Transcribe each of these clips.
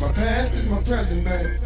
My past is my present, babe.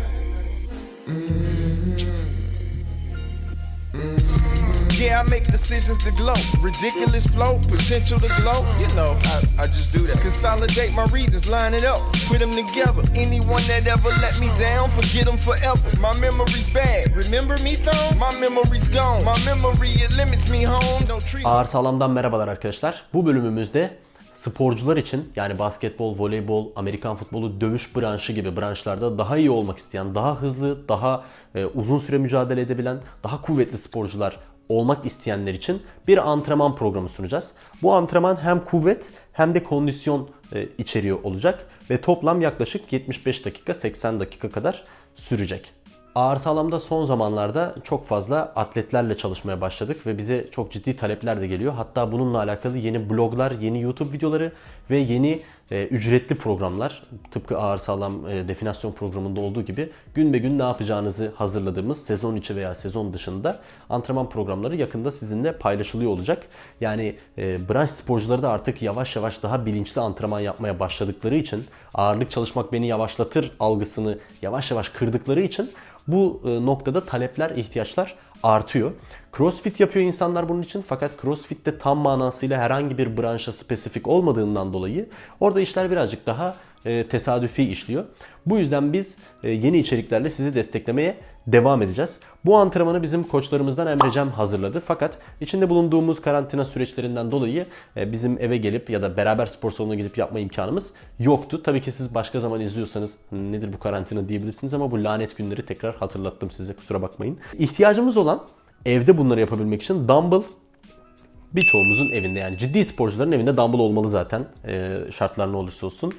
Yeah, I make decisions to glow. Ridiculous flow, potential to glow. You know, I, I just do that. Consolidate my regions, line it up, put them together. Anyone that ever let me down, forget them forever. My memory's bad. Remember me though? My memory's gone. My memory, it limits me home. Ağır Sağlam'dan merhabalar arkadaşlar. Bu bölümümüzde sporcular için yani basketbol, voleybol, Amerikan futbolu, dövüş branşı gibi branşlarda daha iyi olmak isteyen, daha hızlı, daha e, uzun süre mücadele edebilen, daha kuvvetli sporcular olmak isteyenler için bir antrenman programı sunacağız. Bu antrenman hem kuvvet hem de kondisyon e, içeriyor olacak ve toplam yaklaşık 75 dakika 80 dakika kadar sürecek. Ağır sağlamda son zamanlarda çok fazla atletlerle çalışmaya başladık ve bize çok ciddi talepler de geliyor. Hatta bununla alakalı yeni bloglar, yeni YouTube videoları ve yeni e, ücretli programlar tıpkı ağır sağlam e, definasyon programında olduğu gibi gün be gün ne yapacağınızı hazırladığımız sezon içi veya sezon dışında antrenman programları yakında sizinle paylaşılıyor olacak. Yani e, branş sporcuları da artık yavaş yavaş daha bilinçli antrenman yapmaya başladıkları için ağırlık çalışmak beni yavaşlatır algısını yavaş yavaş kırdıkları için bu e, noktada talepler, ihtiyaçlar artıyor. Crossfit yapıyor insanlar bunun için fakat Crossfit de tam manasıyla herhangi bir branşa spesifik olmadığından dolayı orada işler birazcık daha e, tesadüfi işliyor. Bu yüzden biz e, yeni içeriklerle sizi desteklemeye devam edeceğiz. Bu antrenmanı bizim koçlarımızdan Emre Cem hazırladı. Fakat içinde bulunduğumuz karantina süreçlerinden dolayı e, bizim eve gelip ya da beraber spor salonuna gidip yapma imkanımız yoktu. Tabii ki siz başka zaman izliyorsanız nedir bu karantina diyebilirsiniz ama bu lanet günleri tekrar hatırlattım size kusura bakmayın. İhtiyacımız olan evde bunları yapabilmek için dumbbell birçoğumuzun evinde yani ciddi sporcuların evinde dumbbell olmalı zaten e, şartlar ne olursa olsun.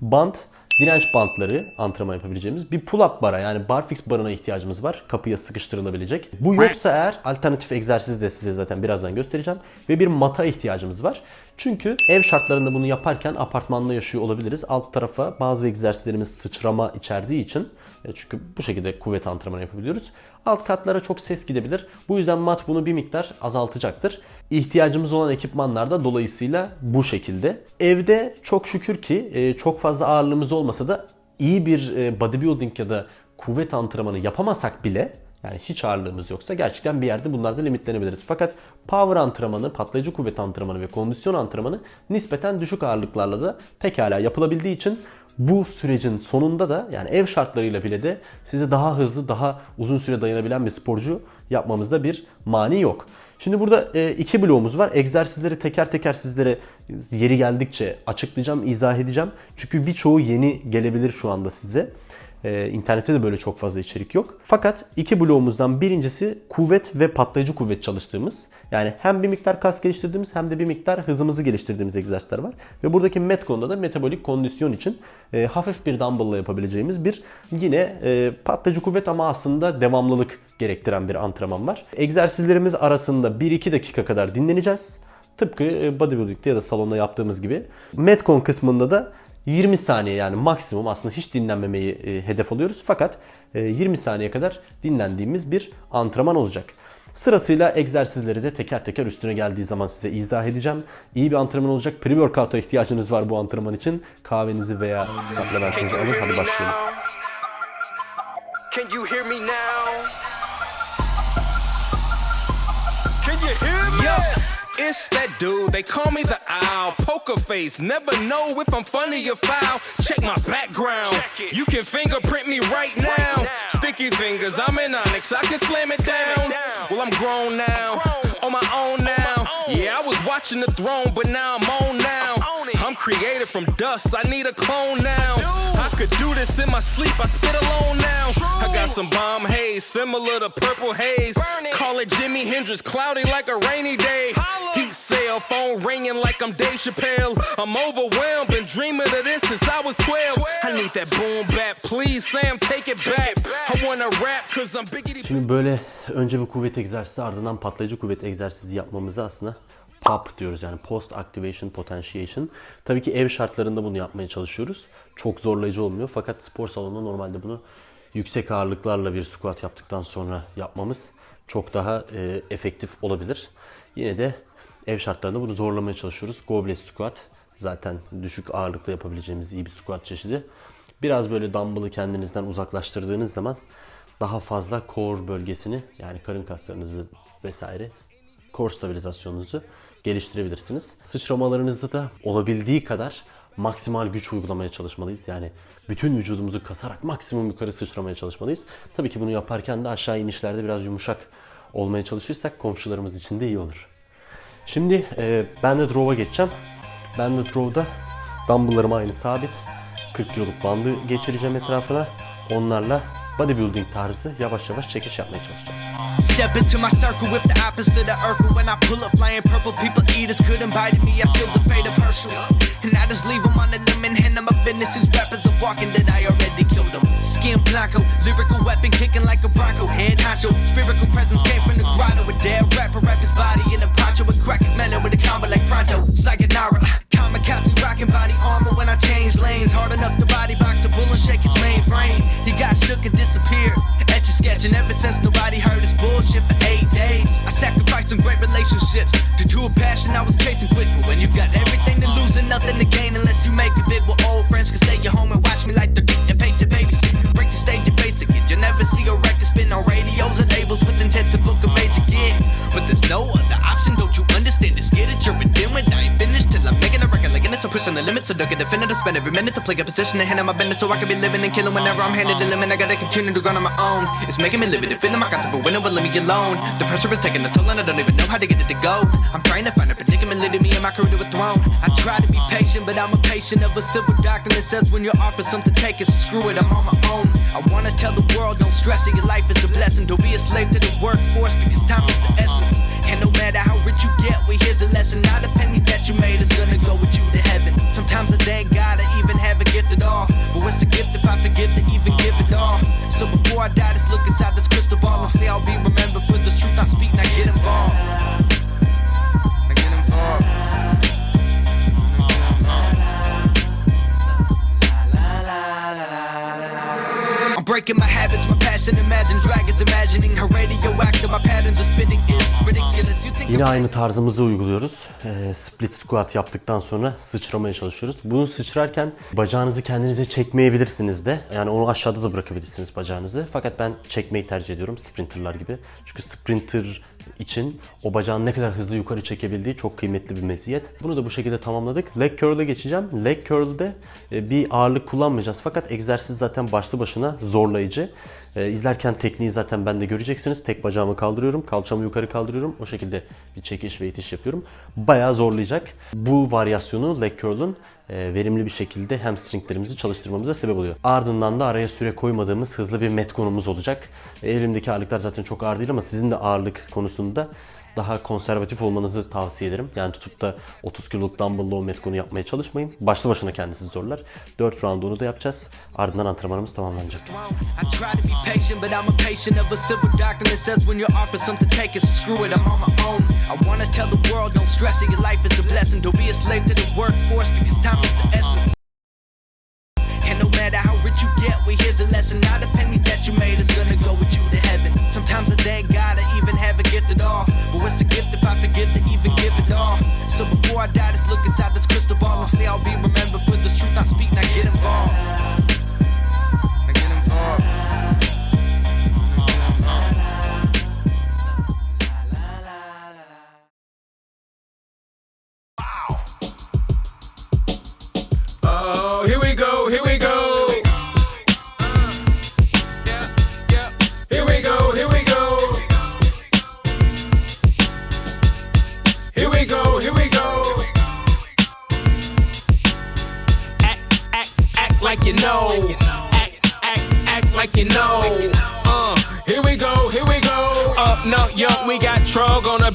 Bant, direnç bantları antrenman yapabileceğimiz bir pull-up bara yani barfix barına ihtiyacımız var. Kapıya sıkıştırılabilecek. Bu yoksa eğer alternatif egzersiz de size zaten birazdan göstereceğim. Ve bir mata ihtiyacımız var. Çünkü ev şartlarında bunu yaparken apartmanda yaşıyor olabiliriz. Alt tarafa bazı egzersizlerimiz sıçrama içerdiği için çünkü bu şekilde kuvvet antrenmanı yapabiliyoruz. Alt katlara çok ses gidebilir. Bu yüzden mat bunu bir miktar azaltacaktır. İhtiyacımız olan ekipmanlar da dolayısıyla bu şekilde. Evde çok şükür ki e, çok fazla ağırlığımız olmasa da iyi bir e, bodybuilding ya da kuvvet antrenmanı yapamasak bile yani hiç ağırlığımız yoksa gerçekten bir yerde bunlarda limitlenebiliriz. Fakat power antrenmanı, patlayıcı kuvvet antrenmanı ve kondisyon antrenmanı nispeten düşük ağırlıklarla da pekala yapılabildiği için bu sürecin sonunda da yani ev şartlarıyla bile de sizi daha hızlı, daha uzun süre dayanabilen bir sporcu yapmamızda bir mani yok. Şimdi burada e, iki bloğumuz var. Egzersizleri teker teker sizlere yeri geldikçe açıklayacağım, izah edeceğim. Çünkü birçoğu yeni gelebilir şu anda size. Ee, internette de böyle çok fazla içerik yok. Fakat iki bloğumuzdan birincisi kuvvet ve patlayıcı kuvvet çalıştığımız. Yani hem bir miktar kas geliştirdiğimiz hem de bir miktar hızımızı geliştirdiğimiz egzersizler var. Ve buradaki metkonda da metabolik kondisyon için e, hafif bir dumbbell ile yapabileceğimiz bir yine e, patlayıcı kuvvet ama aslında devamlılık gerektiren bir antrenman var. Egzersizlerimiz arasında 1-2 dakika kadar dinleneceğiz. Tıpkı e, bodybuilding'de ya da salonda yaptığımız gibi. Metcon kısmında da 20 saniye yani maksimum aslında hiç dinlenmemeyi e, hedef alıyoruz. Fakat e, 20 saniye kadar dinlendiğimiz bir antrenman olacak. Sırasıyla egzersizleri de teker teker üstüne geldiği zaman size izah edeceğim. İyi bir antrenman olacak. Pre-workout'a ihtiyacınız var bu antrenman için. Kahvenizi veya supplementinizi alın. Hadi başlayalım. Can you hear me now? Can you hear me? Yeah, it's that dude. They call me the owl. Poker face. Never know if I'm funny or foul. Check my background. You can fingerprint me right now. Sticky fingers. I'm in onyx. I can slam it down. Well, I'm grown now. On my own now. Yeah, I was watching the throne, but now I'm on now. I'm created from dust. I need a clone now. I could do this in my sleep. I spit alone now. I got some bomb haze, similar to purple haze. Call it Jimi Hendrix, cloudy like a rainy day. Heat cell phone ringing like I'm Dave Chappelle. I'm overwhelmed, been dreaming of this since I was 12. I need that boom bap, please Sam, take it back. I wanna rap cause I'm biggity. Şimdi böyle önce bir kuvvet egzersizi ardından patlayıcı kuvvet egzersizi yapmamızı aslında PAP diyoruz yani Post Activation Potentiation. Tabii ki ev şartlarında bunu yapmaya çalışıyoruz. Çok zorlayıcı olmuyor fakat spor salonunda normalde bunu yüksek ağırlıklarla bir squat yaptıktan sonra yapmamız çok daha e, efektif olabilir. Yine de ev şartlarında bunu zorlamaya çalışıyoruz. Goblet squat zaten düşük ağırlıkla yapabileceğimiz iyi bir squat çeşidi. Biraz böyle dumbbell'ı kendinizden uzaklaştırdığınız zaman daha fazla core bölgesini yani karın kaslarınızı vesaire core stabilizasyonunuzu geliştirebilirsiniz. Sıçramalarınızda da olabildiği kadar maksimal güç uygulamaya çalışmalıyız. Yani bütün vücudumuzu kasarak maksimum yukarı sıçramaya çalışmalıyız. Tabii ki bunu yaparken de aşağı inişlerde biraz yumuşak olmaya çalışırsak komşularımız için de iyi olur. Şimdi e, banded row'a geçeceğim. Banded row'da dumbbell'larım aynı sabit. 40 kiloluk bandı geçireceğim etrafına. Onlarla bodybuilding tarzı yavaş yavaş çekiş yapmaya çalışacağım. Step into my circle with the opposite of Urkel. When I pull up flying purple, people eaters couldn't bite me. I seal the fate of Herschel. And I just leave them on the limb and hand them a business. These rappers are walking that I already killed them. Skin blanco, lyrical weapon kicking like a bronco. Head honcho, spherical presence came from the grotto. A dead rapper, rap his body in a poncho. Limits, so don't get definitive. Spend every minute to play a position and hand out my business so I can be living and killing whenever I'm handed the limit. I gotta continue to grind on my own. It's making me live it, feeling my concept for winning, but let me get alone. The pressure is taking its toll and I don't even know how to get it to go. I'm trying to find a predicament leading me and my career to a throne. I try to be patient, but I'm a patient of a civil doctrine that says when you're offered something, take it, so screw it, I'm on my own. I wanna tell the world, don't stress it, your life is a blessing. Don't be a slave to the workforce because time is the essence. And no matter how rich you get, well, here's a lesson. Not a penny that you made is gonna go breaking my habits, my passion. Imagine dragons imagining her radioactive. My patterns of spitting is ridiculous. You think Yine aynı tarzımızı uyguluyoruz. Ee, split squat yaptıktan sonra sıçramaya çalışıyoruz. Bunu sıçrarken bacağınızı kendinize çekmeyebilirsiniz de. Yani onu aşağıda da bırakabilirsiniz bacağınızı. Fakat ben çekmeyi tercih ediyorum sprinterlar gibi. Çünkü sprinter için o bacağın ne kadar hızlı yukarı çekebildiği çok kıymetli bir meziyet. Bunu da bu şekilde tamamladık. Leg curl'e geçeceğim. Leg curl'de e, bir ağırlık kullanmayacağız. Fakat egzersiz zaten başlı başına zorlayıcı. Ee, izlerken tekniği zaten ben de göreceksiniz. Tek bacağımı kaldırıyorum, kalçamı yukarı kaldırıyorum. O şekilde bir çekiş ve itiş yapıyorum. Bayağı zorlayacak. Bu varyasyonu leg curl'ün e, verimli bir şekilde hamstringlerimizi çalıştırmamıza sebep oluyor. Ardından da araya süre koymadığımız hızlı bir metkonumuz olacak. E, elimdeki ağırlıklar zaten çok ağır değil ama sizin de ağırlık konusunda daha konservatif olmanızı tavsiye ederim. Yani tutup da 30 kiloluk dumbbell metconu yapmaya çalışmayın. Başlı başına kendisi zorlar. 4 round onu da yapacağız. Ardından antrenmanımız tamamlanacak. Well, here's a lesson. Not a penny that you made is gonna go with you to heaven. Sometimes I thank God I even have a gift at all. But what's a gift if I forgive to even give it all? So before I die, just look inside this crystal ball and say I'll be remembered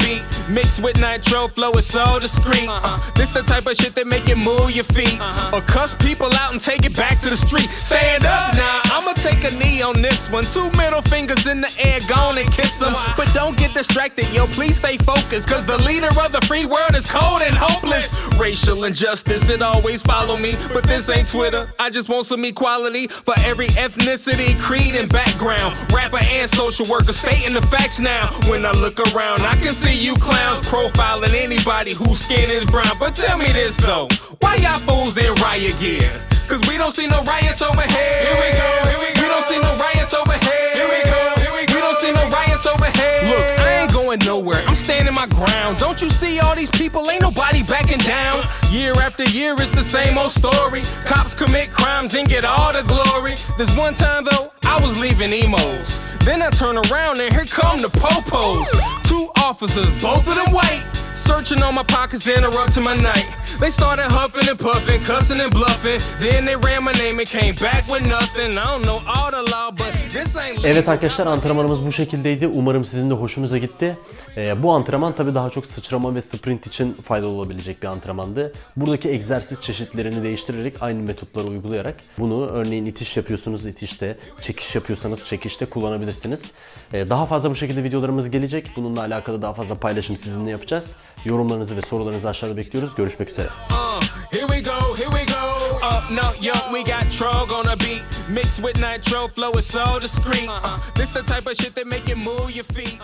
beat. Mixed with nitro, flow is so discreet. Uh, this the type of shit that make you move your feet. Or cuss people out and take it back to the street. Stand up now, I'ma take a knee on this one. Two middle fingers in the air, gone and kiss them. But don't get distracted, yo, please stay focused. Cause the leader of the free world is cold and hopeless. Racial injustice, it always follow me. But this ain't Twitter, I just want some equality for every ethnicity, creed, and background. Rapper and social worker stating the facts now. When I look around, I can see you clowns profiling anybody whose skin is brown. But tell me this though, why y'all fools in riot gear? Cause we don't see no riots overhead. Here we go, here we go. We don't see no riots overhead. Here we go, here we go. We don't see no riots overhead. Look, I ain't going nowhere. I'm standing my ground. Don't you see all these people? Ain't nobody backing down. Year after year, it's the same old story. Cops commit crimes and get all the glory. This one time though, I was leaving emos. Then I turn around and here come the popos. Two officers, both of them white. Searching on my pockets, interrupting my night. They started huffing and puffing, cussing and bluffing. Then they ran my name and came back with nothing. I don't know all the law, but Evet arkadaşlar antrenmanımız bu şekildeydi. Umarım sizin de hoşunuza gitti. Ee, bu antrenman tabii daha çok sıçrama ve sprint için faydalı olabilecek bir antrenmandı. Buradaki egzersiz çeşitlerini değiştirerek aynı metotları uygulayarak bunu örneğin itiş yapıyorsunuz itişte, çekiş yapıyorsanız çekişte kullanabilirsiniz. Ee, daha fazla bu şekilde videolarımız gelecek. Bununla alakalı daha fazla paylaşım sizinle yapacağız. Yorumlarınızı ve sorularınızı aşağıda bekliyoruz. Görüşmek üzere. Uh, Up, no, yo, we got Trog on the beat. Mixed with nitro, flow is so discreet. Uh, this the type of shit that make you move your feet.